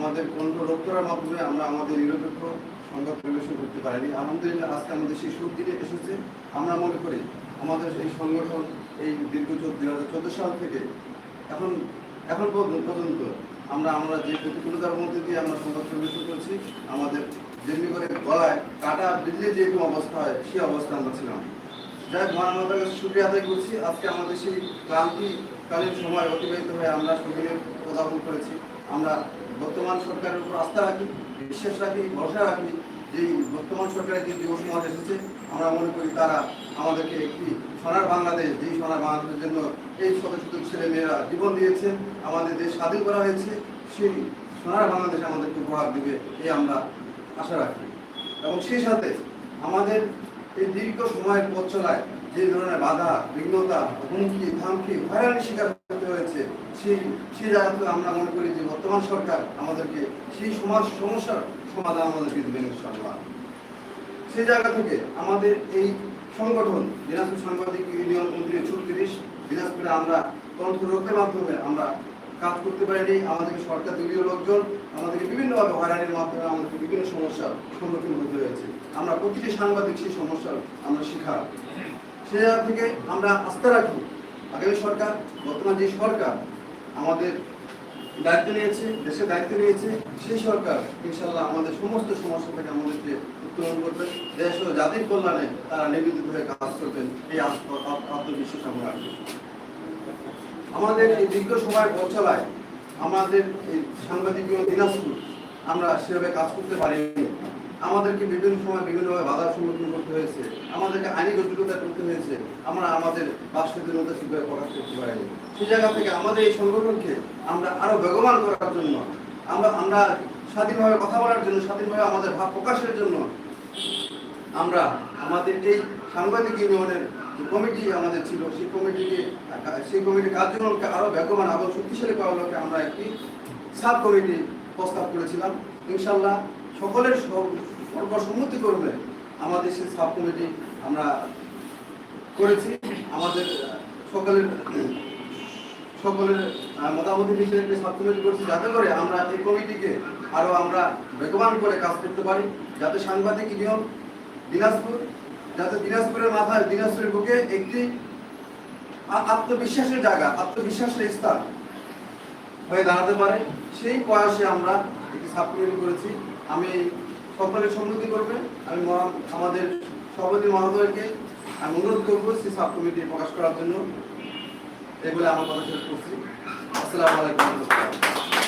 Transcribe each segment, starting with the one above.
আমাদের কণ্ঠ রোধ করার মাধ্যমে আমরা আমাদের নিরপেক্ষ সংবাদ পরিবেশন করতে পারিনি। আলহামদুলিল্লাহ, আজকে আমাদের সেই দিনে এসেছে। আমরা মনে করি আমাদের এই সংগঠন এই দীর্ঘ দুই হাজার চোদ্দ সাল থেকে এখন এখন পর্যন্ত আমরা আমরা যে প্রতিকূলতার মধ্যে দিয়ে আমরা সংবাদ পরিবেশন করছি, আমাদের যেমনি করে গলায় কাটা বিজলে যেরকম অবস্থা হয় সেই অবস্থা আমরা ছিলাম। যাই হোক মহানতার কাছে সুক্রিয়া আদায় করছি। আজকে আমাদের সেই ক্রান্তিকালীন সময় অতিবাহিত হয়ে আমরা সুবিধে প্রদাপন করেছি আমরা বর্তমান সরকারের উপর আস্থা রাখি, বিশ্বাস রাখি, ভরসা রাখি যে বর্তমান সরকারের যে যুব সমাজ এসেছে, আমরা মনে করি তারা আমাদেরকে একটি সোনার বাংলাদেশ, যেই সোনার বাংলাদেশের জন্য এই শত শত ছেলে মেয়েরা জীবন দিয়েছে, আমাদের দেশ স্বাধীন করা হয়েছে, সেই সোনার বাংলাদেশ আমাদেরকে উপহার দিবে, এই আমরা আশা রাখি। এবং সেই সাথে আমাদের এই দীর্ঘ সময়ের পথ চলায় যে ধরনের বাধা, বিঘ্নতা, হুমকি, ধামকি হয়রানি শিকার করতে হয়েছে, সেই সেই জায়গা থেকে আমরা মনে করি যে বর্তমান সরকার আমাদেরকে সেই সমাজ সমস্যার সমাধান আমাদেরকে দেবেন ইনশাআল্লাহ সেই জায়গা থেকে আমাদের এই সংগঠন, দিনাজপুর সাংবাদিক ইউনিয়ন উনত্রিশ ছত্রিশ দিনাজপুরে আমরা কণ্ঠ রক্ষার মাধ্যমে আমরা কাজ করতে পারিনি, আমাদেরকে সরকার দলীয় লোকজন, আমাদেরকে বিভিন্নভাবে হয়রানির মাধ্যমে আমাদেরকে বিভিন্ন সমস্যার সম্মুখীন হতে হয়েছে। আমরা প্রতিটি সাংবাদিক সেই সমস্যার আমরা শিখার সে জায়গা থেকে আমরা আস্থা রাখি। আগামী সরকার, বর্তমান যে সরকার আমাদের দায়িত্ব নিয়েছে, দেশের দায়িত্ব নিয়েছে, সেই সরকার ইনশাল্লাহ আমাদের সমস্ত সমস্যা থেকে আমাদেরকে উত্তোলন করবে। দেশ ও জাতির কল্যাণে তারা নিবেদিত হয়ে কাজ করবেন, এই আত্ম- আত্ম- আত্মবিশ্বাস আমরা আমাদের এই দীর্ঘ সময় পৌঁছালায় আমাদের এই সাংবাদিক দিনাজপুর আমরা সেভাবে কাজ করতে পারিনি। আমাদেরকে বিভিন্ন সময় বিভিন্নভাবে বাধার সম্মুখীন করতে হয়েছে। আমাদেরকে আইনি জটিলতা করতে হয়েছে। আমরা আমাদের বাস্তবের মধ্যে সেভাবে প্রকাশ করতে পারিনি। সেই জায়গা থেকে আমাদের এই সংগঠনকে আমরা আরও বেগবান করার জন্য, আমরা আমরা স্বাধীনভাবে কথা বলার জন্য, স্বাধীনভাবে আমাদের ভাব প্রকাশের জন্য আমরা আমাদের এই সাংবাদিক ইউনিয়নের যে কমিটি আমাদের ছিল, সেই কমিটিকে, সেই কমিটির কার্যক্রমকে আরও বেগবান এবং শক্তিশালী করার লক্ষ্যে আমরা একটি সাব কমিটি প্রস্তাব করেছিলাম। ইনশাল্লাহ সকলের সর- সর্বসম্মতি করবে আমাদের সেই সাব কমিটি আমরা করেছি। আমাদের, সকলের সকলের মতামতের বিষয়ে একটি সাব কমিটি করছি, যাতে করে আমরা এই কমিটিকে আরও আমরা বেগবান করে কাজ করতে পারি। যাতে সাংবাদিক ইউনিয়ন দিনাজপুর, যাতে দিনাজপুরের মাথায়, দিনাজপুরের বুকে একটি আত্মবিশ্বাসের জায়গা, আত্মবিশ্বাসের স্থান হয়ে দাঁড়াতে পারে। সেই প্রয়াসে আমরা একটি সাবকমিটি করেছি। আমি সকলের সম্মতি করবে। আমি আমাদের সভাপতি মহোদয়কে আমি অনুরোধ করব সেই সাব কমিটি প্রকাশ করার জন্য। এগুলো আমার কথা শেষ করছি। আসসালামু আলাইকুম।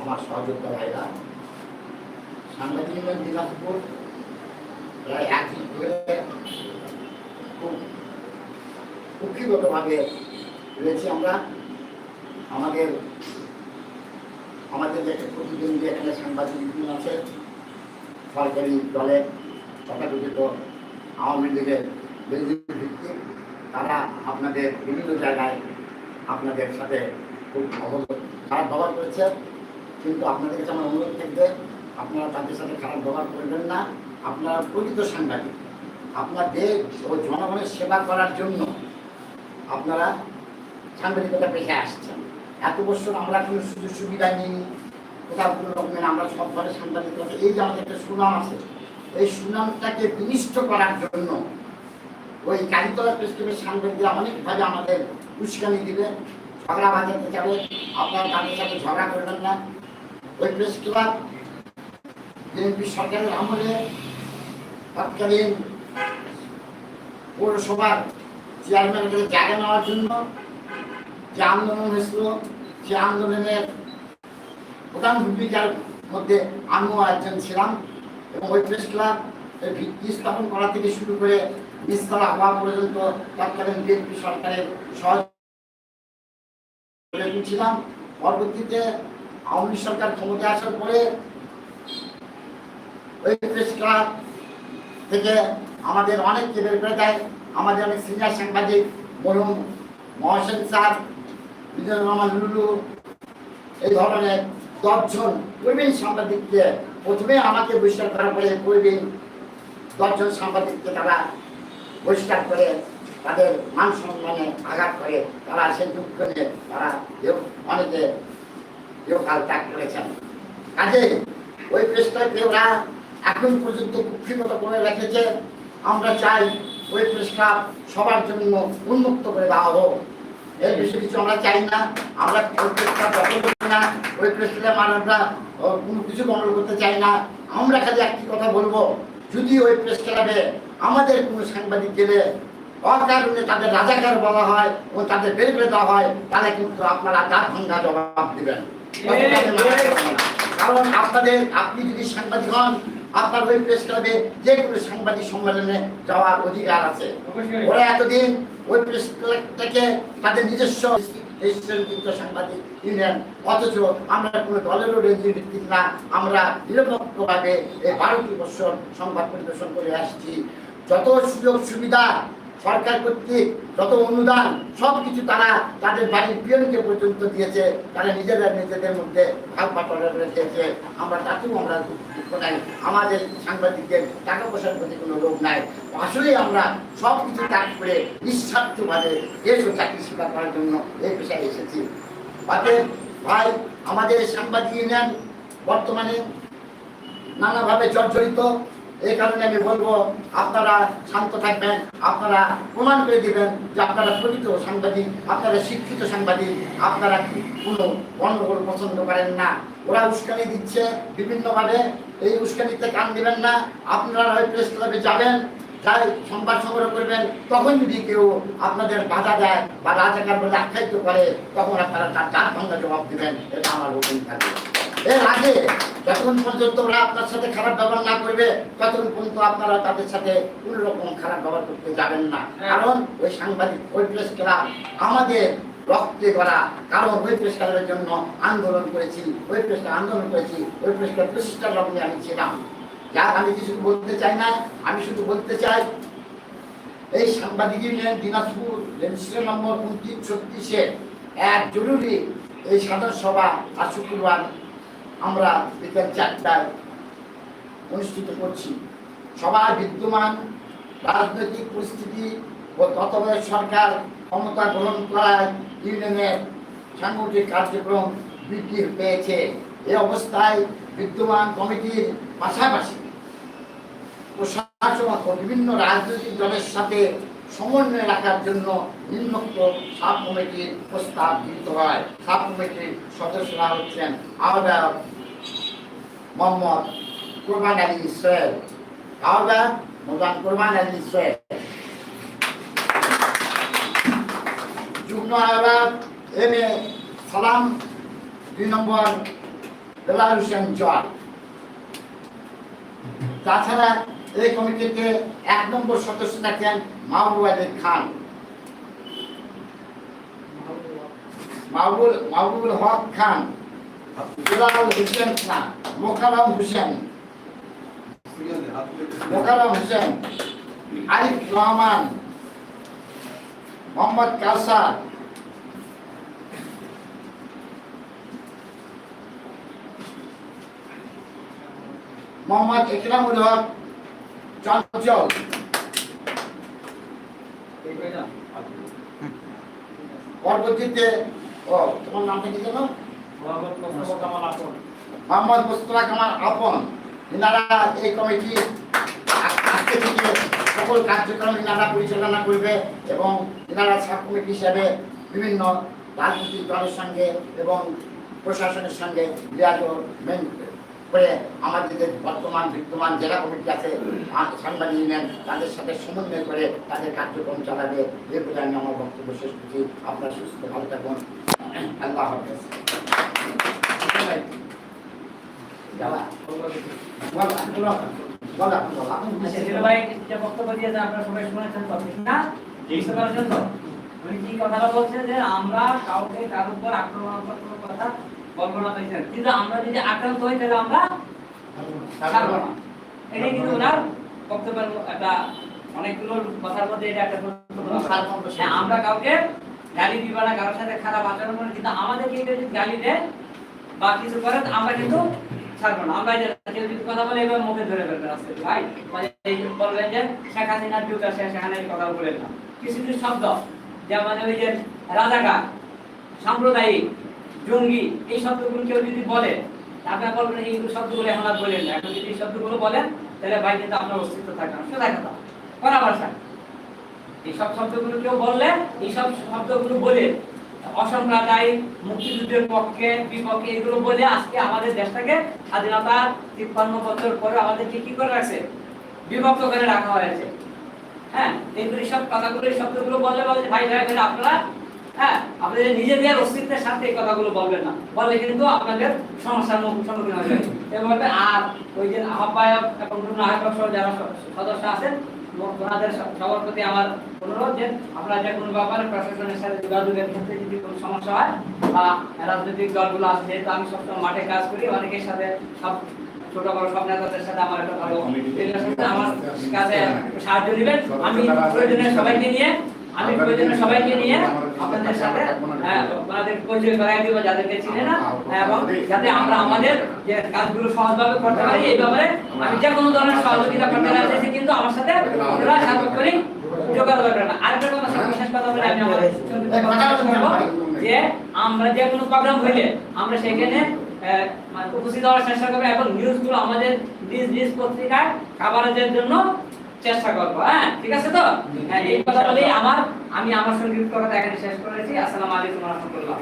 আমার সহযোদ্ধা ভাইরা। সাংবাদিক দিনাজপুর প্রায় এক খুব আমরা। আমাদের আমাদের যে প্রতিদ্বন্দ্বী এখানে সাংবাদিক আছে, সরকারি দলের তথাকথিত আওয়ামী লীগের তারা আপনাদের বিভিন্ন জায়গায় আপনাদের সাথে খুব অবগত। খারাপ ব্যবহার করেছে, কিন্তু আপনাদের কাছে আমার অনুরোধ থাকবে, আপনারা তাদের সাথে খারাপ ব্যবহার করবেন না। আপনারা প্রকৃত সাংবাদিক। আপনার দেশ ও জনগণের সেবা করার জন্য আপনারা সাংবাদিকতা পেশায় আসছেন। এত বছর আমরা কোনো সুযোগ সুবিধা নিই কোথাও কোনো রকমের আমরা সব ঘরে সাংবাদিকতা এই যে আমাদের একটা সুনাম আছে, এই সুনামটাকে বিনিষ্ট করার জন্য ওই কালীতলা ক্লাবের সাংবাদিকরা অনেকভাবে আমাদের উস্কানি দিবে, ঝগড়া বাজাতে যাবে। আপনারা তাদের সাথে ঝগড়া করবেন না। ওই প্রেস ক্লাব বিএনপি সরকারের আমলে তৎকালীন পৌরসভার চেয়ারম্যানের কাছে জায়গা নেওয়ার জন্য যে আন্দোলন হয়েছিল, সে আন্দোলনের প্রধান ভূমিকার মধ্যে আমিও একজন ছিলাম এবং ওই প্রেস ক্লাব ভিত্তি স্থাপন করা থেকে শুরু করে হওয়া পর্যন্ত তৎকালীন বিএনপি সরকারের সহজ ছিলাম। পরবর্তীতে আওয়ামী সরকার ক্ষমতায় আসার পরে ওই প্রেস ক্লাব থেকে আমাদের অনেককে বের করে দেয়। আমাদের অনেক সিনিয়র সাংবাদিক মরুম মহসেন স্যার রহমান লুলু, এই ধরনের দশজন প্রবীণ সাংবাদিককে প্রথমে আমাকে বহিষ্কার করার পরে প্রবীণ দশজন সাংবাদিককে তারা বহিষ্কার করে তাদের মান সম্মানে আঘাত করে তারা সেই দুঃখ নিয়ে তারা অনেকে কাল ত্যাগ করেছেন। কাজে ওই প্রেসটাকে ওরা এখন পর্যন্ত কুক্ষিগত করে রেখেছে। আমরা চাই ওই ক্লাব সবার জন্য উন্মুক্ত করে দেওয়া হোক। এর বেশি কিছু আমরা চাই না। আমরা ওই ক্লাব দখল করছি না, ওই প্রেস মানুষরা কোনো কিছু গণ্ডগোল করতে চাই না। আমরা খালি একটি কথা বলব, যদি ওই প্রেস ক্লাবে আমাদের কোনো সাংবাদিক গেলে অকারণে তাদের রাজাকার বলা হয় ও তাদের বের করে দেওয়া হয়, তাহলে কিন্তু আপনারা দাঁত ভাঙ্গা জবাব দিবেন। কারণ আপনাদের, আপনি যদি সাংবাদিক হন, আপনার ওই প্রেস ক্লাবে যে কোনো সাংবাদিক সম্মেলনে যাওয়ার অধিকার আছে। ওরা এতদিন ওই প্রেস ক্লাবটাকে তাদের নিজস্ব সাংবাদিক অথচ আমরা কোনো ভিত্তিক না, আমরা এই বারোটি বছর সংবাদ পরিবেশন করে আসছি। যত সুযোগ সুবিধা সরকার কর্তৃক, যত অনুদান সব কিছু তারা তাদের বাড়ির পিয়নকে পর্যন্ত দিয়েছে। তারা নিজেরা নিজেদের মধ্যে ভাগ বাটোয়ারা রেখেছে। আমরা তাকেও আমরা দুঃখ নাই। আমাদের সাংবাদিকদের টাকা পয়সার প্রতি কোনো লোভ নাই। আসলে আমরা সব কিছু ত্যাগ করে নিঃস্বার্থভাবে ও চাকরি সেবা করার জন্য এই পেশায় এসেছি। অতএব ভাই, আমাদের সাংবাদিক ইউনিয়ন বর্তমানে নানাভাবে জর্জরিত। এই কারণে আমি বলব, আপনারা শান্ত থাকবেন, আপনারা প্রমাণ করে দিবেন যে আপনারা প্রকৃত সাংবাদিক, আপনারা শিক্ষিত সাংবাদিক, আপনারা কোনো গণ্ডগোল পছন্দ করেন না। ওরা উস্কানি দিচ্ছে বিভিন্নভাবে, এই উস্কানিতে কান দিবেন না, আপনারা ওই প্রেস ক্লাবে যাবেন, যাই সংবাদ সংগ্রহ করবেন, তখন যদি কেউ আপনাদের বাধা দেয় বা রাজাকার বলে আখ্যায়িত করে, তখন আপনারা তার চার ভাঙ্গা জবাব দিবেন, এটা আমার হুকুম থাকবে। এর আগে যতক্ষণ পর্যন্ত ওরা আপনার সাথে খারাপ ব্যবহার না করবে ততক্ষণ পর্যন্ত আপনারা তাদের সাথে কোনো রকম খারাপ ব্যবহার করতে যাবেন না। কারণ ওই সাংবাদিক ওই প্রেস ক্লাব আমাদের রক্তে করা কারণ ওই প্রেস জন্য আন্দোলন করেছি ওই প্রেস আন্দোলন করেছি ওই প্রেস ক্লাব প্রতিষ্ঠার লগ্নে আমি ছিলাম। যার আমি কিছু বলতে চাই না আমি শুধু বলতে চাই এই সাংবাদিক ইউনিয়ন দিনাজপুর রেজিস্ট্রেশন নম্বর উনত্রিশ ছত্রিশে এক জরুরি এই সাধারণ সভা আর শুক্রবার আমরা বিকেল চারটায় অনুষ্ঠিত করছি। সভায় বিদ্যমান, রাজনৈতিক পরিস্থিতি ও তত্ত্বাবধায়ক সরকার ক্ষমতা গ্রহণ করায় ইউনিয়নের সাংগঠনিক কার্যক্রম বৃদ্ধি পেয়েছে। এ অবস্থায় বিদ্যমান কমিটির পাশাপাশি প্রশাসন ও বিভিন্ন রাজনৈতিক দলের সাথে সমন্বয় রাখার জন্য নিম্নোক্ত সাব কমিটির প্রস্তাব গৃহীত হয়। সাব কমিটির সদস্যরা হচ্ছেন আহ্বায়ক মোহাম্মদ কোরবান আলী ইসরায়েল আহ্বায়ক মোহাম্মদ কোরবান আলী যুগ্ম যুগ্ম আহ্বায়ক এম এ সালাম দুই নম্বর বেলাল হোসেন জয় তাছাড়া এই কমিটিতে এক নম্বর সদস্য থাকেন মাহবুব আলী খান। মাহবুল মাহবুবুল হক খান। হোসেন খান। আরিফ রহমান। মোহাম্মদ কাউসার। মোহাম্মদ ইকরামুল হক। চঞ্চল পরবর্তীতে, ও মুস্তফা কামাল আপন। এনারা এই কমিটি আজকে থেকে সকল কার্যক্রম এনারা পরিচালনা করবে এবং এনারা সাব কমিটি হিসাবে বিভিন্ন রাজনৈতিক দলের সঙ্গে এবং প্রশাসনের সঙ্গে করে আমাদের যে বর্তমান বিদ্যমান জেলা কমিটি আছে সাংবাদিক ইউনিয়ন তাদের সাথে সমন্বয় করে তাদের কার্যক্রম চালাবে। এ বলে আমি আমার বক্তব্য শেষ করছি। আপনার সুস্থ ভালো থাকুন। আল্লাহ হাফেজ। আমরা কাউকে তার উপর আক্রমণাত্মক কোনো কথা বলব না কিন্তু আমরা যদি আক্রান্ত হই তাহলে আমরা ছাড়বো না। এটাই কিন্তু ওনার বক্তব্যের একটা অনেকগুলো কথার মধ্যে এটা একটা গুরুত্বপূর্ণ কথা। হ্যাঁ, আমরা কাউকে গালি দিব না কারোর সাথে খারাপ আচরণ করব কিন্তু আমাদেরকে কেউ যদি গালি দেয় বা কিছু করে আমরা কিন্তু ছাড়বো না আমরা কেউ যদি কথা বলে এবার মুখে ধরে ফেলবেন আস্তে ভাই মানে এই বলবেন যে শেখ হাসিনার যুগ আছে সেখানে কথা বলেন না কিছু কিছু শব্দ যেমন ওই যে রাজাকার সাম্প্রদায়িক জঙ্গি এই শব্দগুলো কেউ যদি বলে আপনার বলবেন এইগুলো শব্দগুলো এখন আর বলেন না। এখন যদি এই শব্দগুলো বলেন তাহলে ভাই কিন্তু আপনার অস্তিত্ব থাকবে না। সোজা কথা শব্দগুলো কেউ বললে শব্দগুলো বলে মুক্তিযুদ্ধের পক্ষে বিপক্ষে এগুলো বলে আজকে আমাদের দেশটাকে স্বাধীনতার তিপ্পান্ন বছর পরে আমাদেরকে কি করে রাখছে? বিভক্ত করে রাখা হয়েছে। হ্যাঁ এইগুলি সব কথাগুলো এই শব্দগুলো বললে বলে ভাই ভাই, আপনারা হ্যাঁ আপনাদের নিজেদের অস্তিত্বের সাথে এই কথাগুলো বলবেন না। বললে কিন্তু আপনাদের সমস্যার সম্মুখীন যাবে। এভাবে আর ওই যে আহ্বায়ক এবং অন্য আহ্বায়ক সহ যারা সদস্য আছেন ওনাদের সবার প্রতি আমার অনুরোধ যে আপনারা যে কোনো ব্যাপারে প্রশাসনের সাথে যোগাযোগের ক্ষেত্রে যদি কোনো সমস্যা হয় বা রাজনৈতিক দলগুলো আছে যেহেতু আমি সবসময় মাঠে কাজ করি অনেকের সাথে সব ছোট বড় সব নেতাদের সাথে আমার একটা ভালো আমার কাছে সাহায্য দিবেন আমি প্রয়োজনে সবাইকে নিয়ে আমি প্রয়োজনে সবাইকে নিয়ে আপনাদের সাথে হ্যাঁ, আপনাদের পরিচয় করাই দিব যাদেরকে চিনে না এবং যাতে আমরা আমাদের যে কাজগুলো সহজভাবে করতে পারি এই ব্যাপারে আমি যে কোনো ধরনের সহযোগিতা করতে চাইছি কিন্তু আমার সাথে আপনারা সার্বক্ষণিক যোগাযোগ করবেন না আরেকটা কথা কথা বলে আমি করব। যে আমরা যে কোনো প্রোগ্রাম হইলে আমরা সেখানে মানে উপস্থিত হওয়ার চেষ্টা নিউজগুলো আমাদের নিজ নিজ পত্রিকায় খাবারের জন্য চেষ্টা করব হ্যাঁ? ঠিক আছে তো? হ্যাঁ এই কথা বলেই আমার আমি আমার সংগীত কথা এখানে শেষ করেছি। আসসালামু আলাইকুম রহমতুল্লাহ।